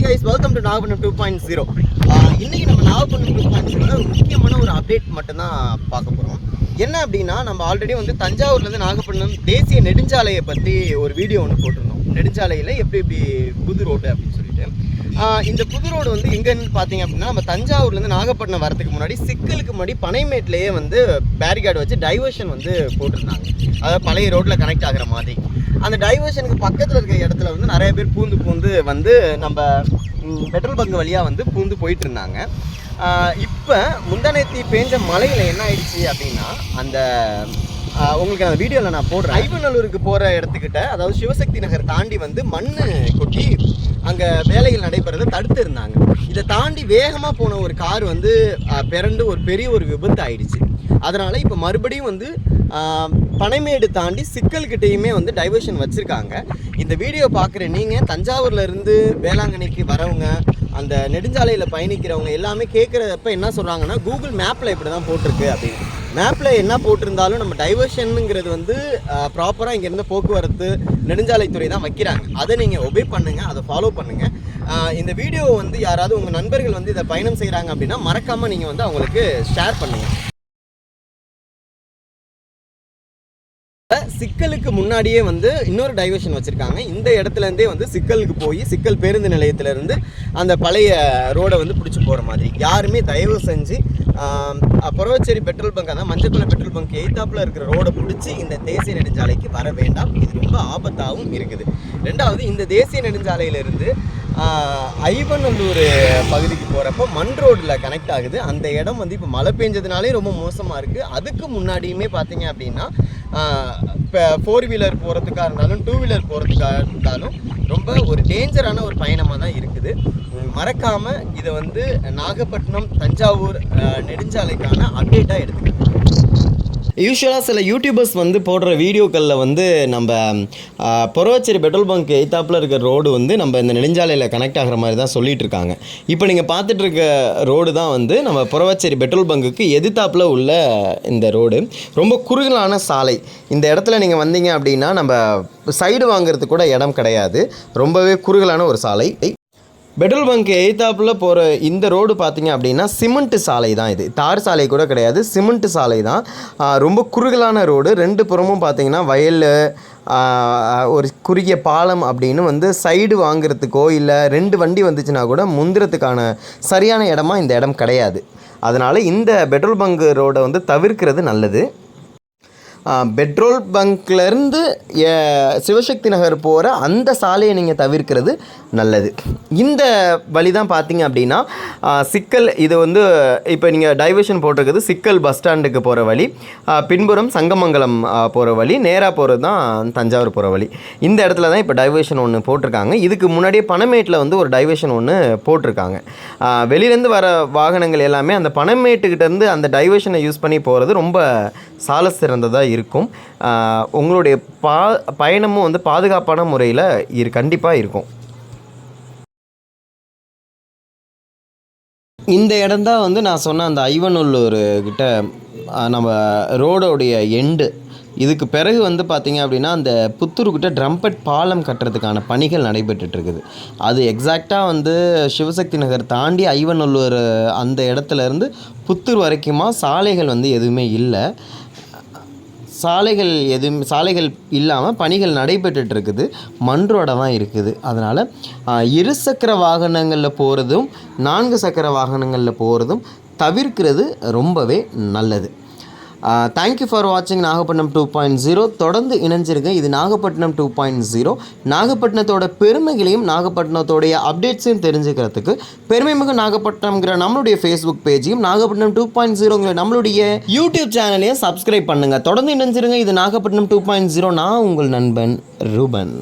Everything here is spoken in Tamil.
Hi guys welcome to Nagapattinam two point zero இன்றைக்கி நம்ம நாகப்பட்டினம் டூ பாயிண்ட் ஜீரோல ஒரு முக்கியமான ஒரு அப்டேட் மட்டும்தான் பார்க்க போகிறோம் என்ன அப்படின்னா நம்ம ஆல்ரெடி வந்து தஞ்சாவூர்லேருந்து நாகப்பட்டினம் தேசிய நெடுஞ்சாலையை பற்றி ஒரு வீடியோ ஒன்று போட்டிருந்தோம். நெடுஞ்சாலையில் எப்படி எப்படி புது ரோடு அப்படின்னு சொல்லிட்டு. இந்த புது ரோடு வந்து எங்கேன்னு பார்த்தீங்க அப்படின்னா நம்ம தஞ்சாவூர்லேருந்து நாகப்பட்டினம் வரதுக்கு முன்னாடி சிக்கலுக்கு முன்னாடி பனைமேட்லேயே வந்து பேரிகார்டு வச்சு டைவர்ஷன் வந்து போட்டிருந்தாங்க. அதாவது பழைய ரோட்டில் கனெக்ட் ஆகிற மாதிரி. அந்த டைவர்ஷனுக்கு பக்கத்தில் இருக்கிற இடத்துல வந்து நிறைய பேர் பூந்து பூந்து வந்து நம்ம பெட்ரோல் பங்க் வழியாக வந்து பூந்து போயிட்டு இருந்தாங்க. இப்போ முந்தானேத்தி பேஞ்ச மலையில் என்ன ஆயிடுச்சு அப்படின்னா அந்த உங்களுக்கு அந்த வீடியோவில் நான் போடுறேன். ஐவநல்லூருக்கு போகிற இடத்துக்கிட்ட அதாவது சிவசக்தி நகர் தாண்டி வந்து மண் கொட்டி அங்கே வேலைகள் நடைபெறதை தடுத்து இருந்தாங்க இதை தாண்டி வேகமாக போன ஒரு கார் வந்து பிறண்டு ஒரு பெரிய ஒரு விபத்து ஆயிடுச்சு. அதனால் இப்போ மறுபடியும் வந்து பனைமேடு தாண்டி சிக்கல்கிட்டையுமே வந்து டைவர்ஷன் வச்சுருக்காங்க. இந்த வீடியோ பார்க்குற நீங்கள் தஞ்சாவூர்லேருந்து வேளாங்கண்ணிக்கு வரவங்க அந்த நெடுஞ்சாலையில் பயணிக்கிறவங்க எல்லாமே கேட்குறப்ப என்ன சொல்கிறாங்கன்னா கூகுள் மேப்பில் இப்படி தான் போட்டிருக்கு அப்படின்னு. மேப்பில் என்ன போட்டிருந்தாலும் நம்ம டைவர்ஷனுங்கிறது வந்து ப்ராப்பராக இங்கேருந்து போக்குவரத்து நெடுஞ்சாலைத்துறை தான் வைக்கிறாங்க. அதை நீங்கள் ஒபே பண்ணுங்கள் அதை ஃபாலோ பண்ணுங்கள் இந்த வீடியோ வந்து யாராவது உங்கள் நண்பர்கள் வந்து இதை பயணம் செய்கிறாங்க அப்படின்னா மறக்காமல் நீங்கள் வந்து அவங்களுக்கு ஷேர் பண்ணுங்கள் சிக்கலுக்கு முன்னாடியே வந்து இன்னொரு டைவர்ஷன் வச்சுருக்காங்க. இந்த இடத்துல இருந்தே வந்து சிக்கலுக்கு போய் சிக்கல் பேருந்து நிலையத்திலேருந்து அந்த பழைய ரோடை வந்து பிடிச்சி போகிற மாதிரி. யாருமே தயவு செஞ்சு புறவச்சேரி பெட்ரோல் பங்க் அதான் மஞ்சக்குள பெட்ரோல் பங்க் எய்த்தாப்பில் இருக்கிற ரோடை பிடிச்சி இந்த தேசிய நெடுஞ்சாலைக்கு வர வேண்டாம். இது ரொம்ப ஆபத்தாகவும் இருக்குது. ரெண்டாவது இந்த தேசிய நெடுஞ்சாலையிலிருந்து ஐவநல்லூர் பகுதிக்கு போகிறப்ப மண் ரோடில் கனெக்ட் ஆகுது. அந்த இடம் வந்து இப்போ மழை பெஞ்சதுனாலே ரொம்ப மோசமாக இருக்குது அதுக்கு முன்னாடியுமே பார்த்தீங்க அப்படின்னா இப்போ ஃபோர் வீலர் போகிறதுக்காக இருந்தாலும் டூ வீலர் போகிறதுக்காக இருந்தாலும் ரொம்ப ஒரு டேஞ்சரான ஒரு பயணமாக தான் இருக்குது. மறக்காமல் இதை வந்து நாகப்பட்டினம் தஞ்சாவூர் நெடுஞ்சாலைக்கான அப்டேட்டாக எடுத்துக்கோங்க. யூஸ்வலாக சில யூடியூபர்ஸ் வந்து போடுற வீடியோக்களில் வந்து நம்ம பொறவச்சேரி பெட்ரோல் பங்க் எய்த்தாப்பில் இருக்கிற ரோடு வந்து நம்ம இந்த நெடுஞ்சாலையில் கனெக்ட் ஆகிற மாதிரி தான் சொல்லிட்டு இருக்காங்க. இப்போ நீங்கள் பார்த்துட்டு இருக்க ரோடு தான் வந்து நம்ம புறவச்சேரி பெட்ரோல் பங்குக்கு எதிர்த்தாப்பில் உள்ள இந்த ரோடு ரொம்ப குறுகலான சாலை. இந்த இடத்துல நீங்கள் வந்தீங்க அப்படின்னா நம்ம சைடு வாங்குறதுக்கு கூட இடம் கிடையாது. ரொம்பவே குறுகலான ஒரு சாலை. பெட்ரோல் பங்க் எய்தாப்பில் போகிற இந்த ரோடு பார்த்தீங்க அப்படின்னா சிமெண்ட் சாலை தான் இது. தார் சாலை கூட கிடையாது சிமெண்ட் சாலை தான். ரொம்ப குறுகலான ரோடு. ரெண்டு புறமும் பார்த்தீங்கன்னா வயல் ஒரு குறுகிய பாலம் அப்படின்னு வந்து சைடு வாங்குறதுக்கோ இல்லை ரெண்டு வண்டி வந்துச்சுன்னா கூட முந்திரத்துக்கான சரியான இடமா இந்த இடம் கிடையாது. அதனால் இந்த பெட்ரோல் பங்க் ரோடை வந்து தவிர்க்கிறது நல்லது. பெட்ரோல் பங்க்லேருந்து சிவசக்தி நகர் போகிற அந்த சாலையை நீங்கள் தவிர்க்கிறது நல்லது. இந்த வழி தான் பார்த்தீங்க அப்படின்னா சிக்கல் இது வந்து இப்போ நீங்கள் டைவர்ஷன் போட்டிருக்குது சிக்கல் பஸ் ஸ்டாண்டுக்கு போகிற வழி பின்புறம் சங்கமங்கலம் போகிற வழி நேராக போகிறது தான் தஞ்சாவூர் போகிற வழி. இந்த இடத்துல தான் இப்போ டைவர்ஷன் ஒன்று போட்டிருக்காங்க. இதுக்கு முன்னாடியே பனமேட்டில் வந்து ஒரு டைவர்ஷன் ஒன்று போட்டிருக்காங்க. வெளியிலேருந்து வர வாகனங்கள் எல்லாமே அந்த பனமேட்டுக்கிட்டேருந்து அந்த டைவர்ஷனை யூஸ் பண்ணி போகிறது ரொம்ப சால சிறந்ததாக இருக்கும். உங்களுடைய பா பயணமும் வந்து பாதுகாப்பான முறையில் இரு கண்டிப்பாக இருக்கும். இந்த இடம்தான் வந்து நான் சொன்ன அந்த ஐவனுள்ளூர் கிட்ட நம்ம ரோடோடைய எண்டு இதுக்கு பிறகு வந்து பார்த்திங்க அப்படின்னா அந்த புத்தூருக்கிட்ட ட்ரம்பட் பாலம் கட்டுறதுக்கான பணிகள் நடைபெற்றுட்டு இருக்குது. அது எக்ஸாக்டாக வந்து சிவசக்தி நகர் தாண்டி ஐவநல்லூர் அந்த இடத்துலேருந்து புத்தூர் வரைக்குமா சாலைகள் வந்து எதுவுமே இல்லை. சாலைகள் எதுவும் சாலைகள் இல்லாமல் பணிகள் நடைபெற்றுட்டு இருக்குது மண் ரோட தான் இருக்குது. அதனால் இருசக்கர வாகனங்களில் போகிறதும் நான்கு சக்கர வாகனங்களில் போகிறதும் தவிர்க்கிறது ரொம்பவே நல்லது. தேங்க்யூ ஃபார் வாட்சிங் நாகப்பட்டினம் டூ பாயிண்ட் ஜீரோ தொடர்ந்து இணைஞ்சிருங்க. இது நாகப்பட்டினம் டூ பாயிண்ட் ஜீரோ நாகப்பட்டினத்தோட பெருமைகளையும் நாகப்பட்டினத்தோடைய அப்டேட்ஸையும் தெரிஞ்சுக்கிறதுக்கு பெருமைமிகு நாகப்பட்டினம்ங்கிற நம்மளுடைய ஃபேஸ்புக் பேஜையும் நாகப்பட்டினம் டூ பாயிண்ட் ஜீரோங்கிற நம்மளுடைய யூடியூப் சேனலையும் சப்ஸ்கிரைப் பண்ணுங்கள் தொடர்ந்து இணைஞ்சிருங்க. இது நாகப்பட்டினம் டூ பாயிண்ட் ஜீரோ நான் உங்கள் நண்பன் ரூபன்.